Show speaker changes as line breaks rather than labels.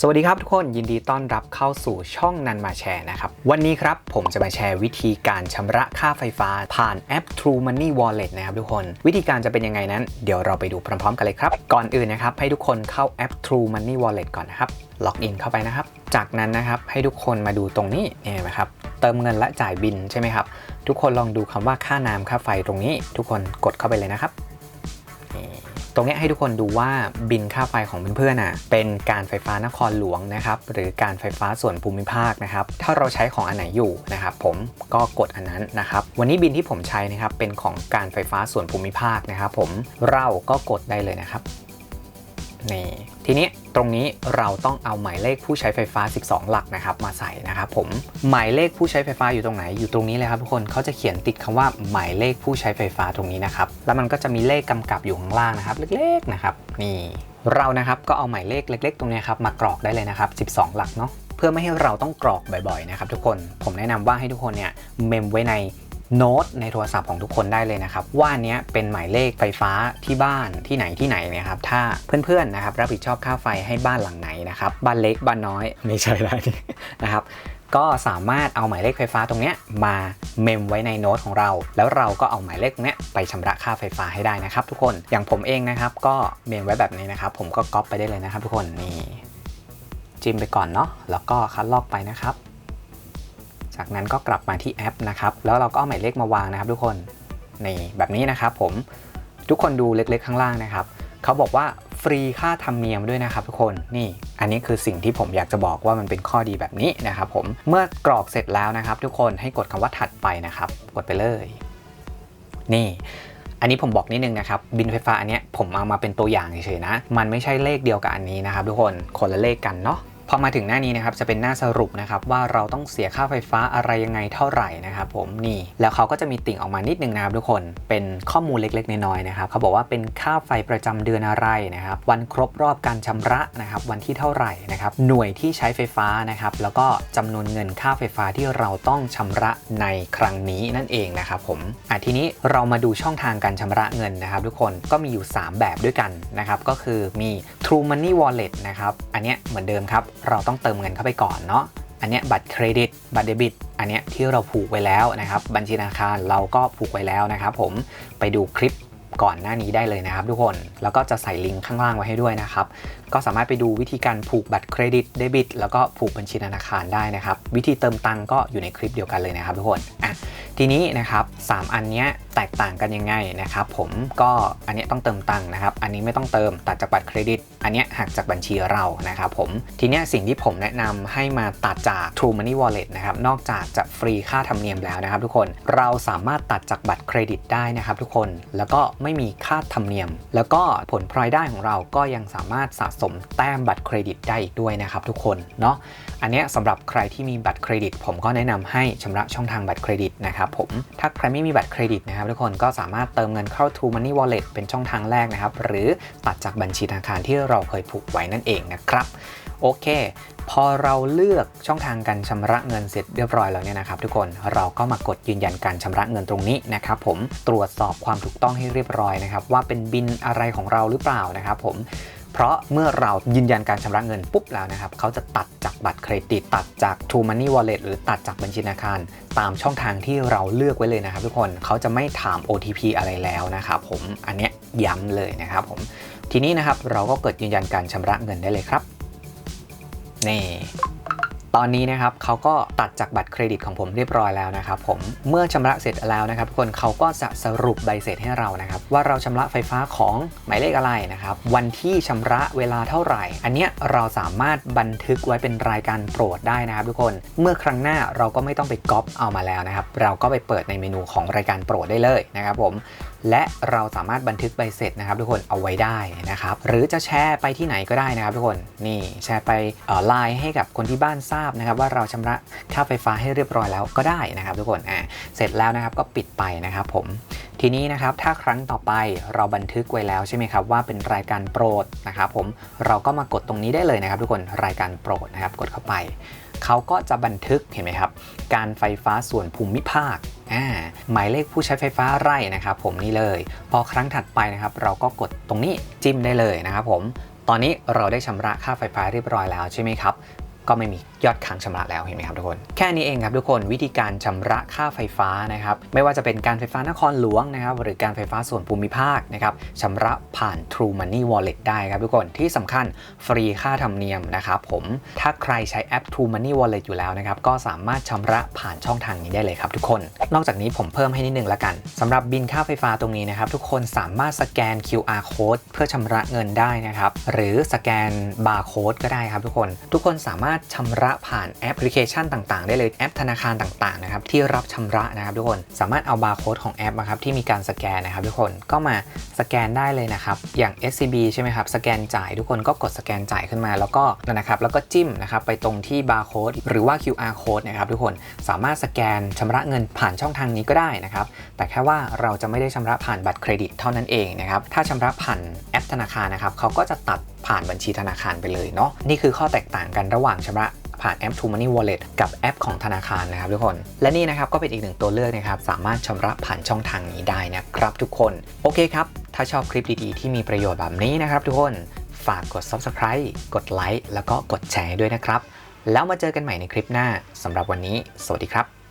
สวัสดีครับทุกคนยินดีต้อนรับเข้าสู่ช่องนันมาแชร์นะครับ วันนี้ครับผมจะมาแชร์วิธีการชำระค่าไฟฟ้าผ่านแอป True Money Wallet นะครับทุกคน วิธีการจะเป็นยังไงนั้น เดี๋ยวเราไปดูพร้อมๆ กันเลยครับ ก่อนอื่นนะครับ ให้ทุกคนเข้าแอป True Money Wallet ก่อนนะครับล็อกอินเข้าไปนะครับ จากนั้นนะครับให้ทุกคนมาดูตรงนี้เนี่ยนไหมครับเติมเงินและจ่ายบินใช่ไหมครับทุกคนลองดูคำว่าค่าน้ำค่าไฟตรงนี้ ทุกคนกดเข้าไปเลยนะครับ ตรงนี้ให้ทุกคนดูว่าบินค่าไฟของเพื่อนๆอะเป็นการไฟฟ้านครหลวงนะครับหรือการไฟฟ้าส่วนภูมิภาคนะครับถ้าเราใช้ของอันไหนอยู่นะครับผมก็กดอันนั้นนะครับวันนี้บินที่ผมใช้นะครับเป็นของการไฟฟ้าส่วนภูมิภาคนะครับผมเราก็กดได้เลยนะครับนี่ทีนี้ ตรงนี้เราต้องเอาหมายเลขผู้ใช้ไฟฟ้า 12 หลักนะครับมาใส่นะครับผมหมายเลขผู้ใช้ไฟฟ้าอยู่ตรงไหนอยู่ตรงนี้เลยครับทุกคนเขาจะเขียนติดคำว่าหมายเลขผู้ใช้ไฟฟ้าตรงนี้นะครับแล้วมันก็จะมีเลขกำกับอยู่ข้างล่างนะครับเล็กๆนะครับนี่เรานะครับก็เอาหมายเลขเล็ก ๆ ตรงนี้ครับมากรอกได้เลยนะครับ 12 หลักเนาะเพื่อไม่ให้เราต้องกรอกบ่อยๆนะครับทุกคนผมแนะนำว่าให้ทุกคนเนี่ยเมมไว้ใน โน้ตในโทรศัพท์ของทุกคนได้เลยนะครับ ว่านเนี้ยเป็นหมายเลขไฟฟ้าที่บ้านที่ไหนที่ไหนนี่ยครับ ถ้าเพื่อนๆนะครับรับผิดชอบค่าไฟให้บ้านหลังไหนนะครับ บ้านเล็กบ้านน้อยไม่ใช่แล้นะครับก็สามารถเอาหมายเลขไฟฟ้าตรงเนี้ยมาเมมไว้ในโน้ตของเรา แล้วเราก็เอาหมายเลขตรงเนี้ยไปชำระค่าไฟฟ้าให้ได้นะครับ ทุกคนอย่างผมเองนะครับ ก็เมมไว้แบบนี้นะครับ ผมก็ก๊อปไปได้เลยนะครับ ทุกคนนี่จิ้มไปก่อนเนาะแล้วก็คัดลอกไปนะครับ จากนั้นก็กลับมาที่แอปนะครับ แล้วเราก็เอาหมายเลขมาวางนะครับ ทุกคน นี่แบบนี้นะครับผม ทุกคนดูเล็กๆข้างล่างนะครับ เขาบอกว่าฟรีค่าธรรมเนียมด้วยนะครับทุกคน นี่ อันนี้คือสิ่งที่ผมอยากจะบอกว่ามันเป็นข้อดีแบบนี้นะครับผม เมื่อกรอกเสร็จแล้วนะครับ ทุกคนให้กดคำว่าถัดไปนะครับ กดไปเลย นี่อันนี้ผมบอกนิดนึงนะครับ บินไฟฟ้าอันเนี้ยผมเอามาเป็นตัวอย่างเฉยๆนะ มันไม่ใช่เลขเดียวกับอันนี้นะครับทุกคน คนละเลขกันเนาะ พอมาถึงหน้านี้นะครับจะเป็นหน้าสรุปนะครับว่าเราต้องเสียค่าไฟฟ้าอะไรยังไงเท่าไหร่นะครับผมนี่แล้วเขาก็จะมีติ่งออกมานิดนึงนะครับทุกคนเป็นข้อมูลเล็กๆน้อยๆนะครับเขาบอกว่าเป็นค่าไฟประจำเดือนอะไรนะครับวันครบรอบการชำระนะครับวันที่เท่าไหร่นะครับหน่วยที่ใช้ไฟฟ้านะครับแล้วก็จำนวนเงินค่าไฟฟ้าที่เราต้องชำระในครั้งนี้นั่นเองนะครับผมอะทีนี้เรามาดูช่องทางการชำระเงินนะครับ ทุกคนก็มีอยู่ 3 แบบด้วยกันนะครับก็คือมี True Money Wallet นะครับ อันเนี้ยเหมือนเดิมครับ เราต้องเติมเงินเข้าไปก่อนเนาะ อันเนี้ยบัตรเครดิต บัตรเดบิต อันเนี้ยที่เราผูกไว้แล้วนะครับ บัญชีธนาคารเราก็ผูกไว้แล้วนะครับ ผม ไปดูคลิปก่อนหน้านี้ได้เลยนะครับทุกคน แล้วก็จะใส่ลิงก์ข้างล่างไว้ให้ด้วยนะครับ ก็สามารถไปดูวิธีการผูกบัตรเครดิตเดบิต แล้วก็ผูกบัญชีธนาคารได้นะครับ วิธีเติมตังก็อยู่ในคลิปเดียวกันเลยนะครับทุกคน อะ ทีนี้นะครับสามอันเนี้ยแตกต่างกันยังไงนะครับ ผม ก็อันเนี้ยต้องเติมตังนะครับ อันนี้ไม่ต้องเติมตัดจากบัตรเครดิต อันนี้หักจากบัญชีเรานะครับผม ทีนี้สิ่งที่ผมแนะนำให้มาตัดจาก True Money Wallet นะครับนอกจากจะฟรีค่าธรรมเนียมแล้วนะครับทุกคนเราสามารถตัดจากบัตรเครดิตได้นะครับทุกคนแล้วก็ไม่มีค่าธรรมเนียม แล้วก็ผลพลอยได้ของเราก็ยังสามารถสะสมแต้มบัตรเครดิตได้อีกด้วยนะครับทุกคนเนาะอันนี้สำหรับใครที่มีบัตรเครดิต ผมก็แนะนำให้ชำระช่องทางบัตรเครดิตนะครับผมถ้าใครไม่มีบัตรเครดิตนะครับทุกคนก็สามารถเติมเงินเข้า True Money Wallet เป็นช่องทางแรกนะครับหรือตัดจากบัญชีธนาคารที่เราเราเคยผูกไว้นั่นเองนะครับโอเค พอเราเลือกช่องทางการชำระเงินเสร็จเรียบร้อยแล้วเนี่ยนะครับ ทุกคนเราก็มากดยืนยันการชำระเงินตรงนี้นะครับ ผมตรวจสอบความถูกต้องให้เรียบร้อยนะครับ ว่าเป็นบินอะไรของเราหรือเปล่านะครับ ผมเพราะเมื่อเรายืนยันการชำระเงินปุ๊บแล้วนะครับเขาจะตัดจากบัตรเครดิตตัดจาก True Money Wallet หรือตัดจากบัญชีธนาคาร ตามช่องทางที่เราเลือกไว้เลยนะครับ ทุกคนเขาจะไม่ถาม OTP อะไรแล้วนะครับผมอันเนี้ยย้ำเลยนะครับผม ทีนี้นะครับเราก็กดยืนยันการชำระเงินได้เลยครับ นี่ ตอนนี้นะครับเขาก็ตัดจากบัตรเครดิตของผมเรียบร้อยแล้วนะครับ ผม เมื่อชำระเสร็จแล้วนะครับทุกคนเขาก็จะสรุปใบเสร็จให้เรานะครับ ว่าเราชำระไฟฟ้าของหมายเลขอะไรนะครับ วันที่ชำระเวลาเท่าไหร่ อันเนี้ยเราสามารถบันทึกไว้เป็นรายการโปรดได้นะครับทุกคน เมื่อครั้งหน้าเราก็ไม่ต้องไปก๊อปเอามาแล้วนะครับ เราก็ไปเปิดในเมนูของรายการโปรดได้เลยนะครับ ผม และเราสามารถบันทึกใบเสร็จนะครับ ทุกคนเอาไว้ได้นะครับ หรือจะแชร์ไปที่ไหนก็ได้นะครับ ทุกคนนี่แชร์ไปไลน์ให้กับคนที่บ้านทราบนะครับ ว่าเราชำระค่าไฟฟ้าให้เรียบร้อยแล้วก็ได้นะครับ ทุกคนอ่าเสร็จแล้วนะครับก็ปิดไปนะครับผมทีนี้นะครับถ้าครั้งต่อไปเราบันทึกไว้แล้วใช่ไหมครับว่าเป็นรายการโปรดนะครับผมเราก็มากดตรงนี้ได้เลยนะครับ ทุกคนรายการโปรดนะครับกดเข้าไป เขาก็จะบันทึกเห็นไหมครับ การไฟฟ้าส่วนภูมิภาค หมายเลขผู้ใช้ไฟฟ้าไร่นะครับผมนี่เลย พอครั้งถัดไปนะครับ เราก็กดตรงนี้จิ้มได้เลยนะครับผมตอนนี้เราได้ชำระค่าไฟฟ้าเรียบร้อยแล้วใช่ไหมครับ ก็ไม่มียอดค้างชำระแล้วเห็นไหมครับทุกคน แค่นี้เองครับทุกคนวิธีการชำระค่าไฟฟ้านะครับไม่ว่าจะเป็นการไฟฟ้านครหลวงนะครับหรือการไฟฟ้าส่วนภูมิภาคนะครับชำระผ่าน True Money Wallet ได้ครับทุกคนที่สำคัญฟรีค่าธรรมเนียมนะครับผมถ้าใครใช้แอป True Money Wallet อยู่แล้วนะครับก็สามารถชำระผ่านช่องทางนี้ได้เลยครับทุกคน นอกจากนี้ผมเพิ่มให้นิดนึงละกันสำหรับบินค่าไฟฟ้าตรงนี้นะครับทุกคนสามารถสแกน QR code เพื่อชำระเงินได้นะครับหรือสแกนบาร์โค้ดก็ได้ครับทุกคน ทุกคนสามารถชำระผ่านแอปพลิเคชันต่าง ๆ ได้เลยแอปธนาคารต่างๆนะครับที่รับชำระนะครับทุกคนสามารถเอาบาร์โค้ดของแอปนะครับที่มีการสแกนนะครับทุกคนก็มาสแกนได้เลยนะครับอย่าง SCB ใช่ไหมครับสแกนจ่ายทุกคนก็กดสแกนจ่ายขึ้นมา แล้วก็นะครับแล้วก็จิ้มนะครับไปตรงที่บาร์โค้ดหรือว่า QR code นะครับทุกคนสามารถสแกนชำระเงินผ่านช่องทางนี้ก็ได้นะครับแต่แค่ว่าเราจะไม่ได้ชำระผ่านบัตรเครดิตเท่านั้นเองนะครับถ้าชำระผ่านแอปธนาคารนะครับเขาก็จะตัด ผ่านบัญชีธนาคารไปเลยเนาะนี่คือข้อแตกต่างกันระหว่างชำระผ่านแอป True Money Wallet กับแอปของธนาคารนะครับทุกคน และนี่นะครับก็เป็นอีกหนึ่งตัวเลือกนะครับ สามารถชำระผ่านช่องทางนี้ได้นะครับทุกคน โอเคครับ ถ้าชอบคลิปดีๆ ที่มีประโยชน์แบบนี้นะครับทุกคนฝากกด Subscribe กดไลค์แล้วก็กดแชร์ด้วยนะครับ แล้วมาเจอกันใหม่ในคลิปหน้าสำหรับวันนี้ สวัสดีครับ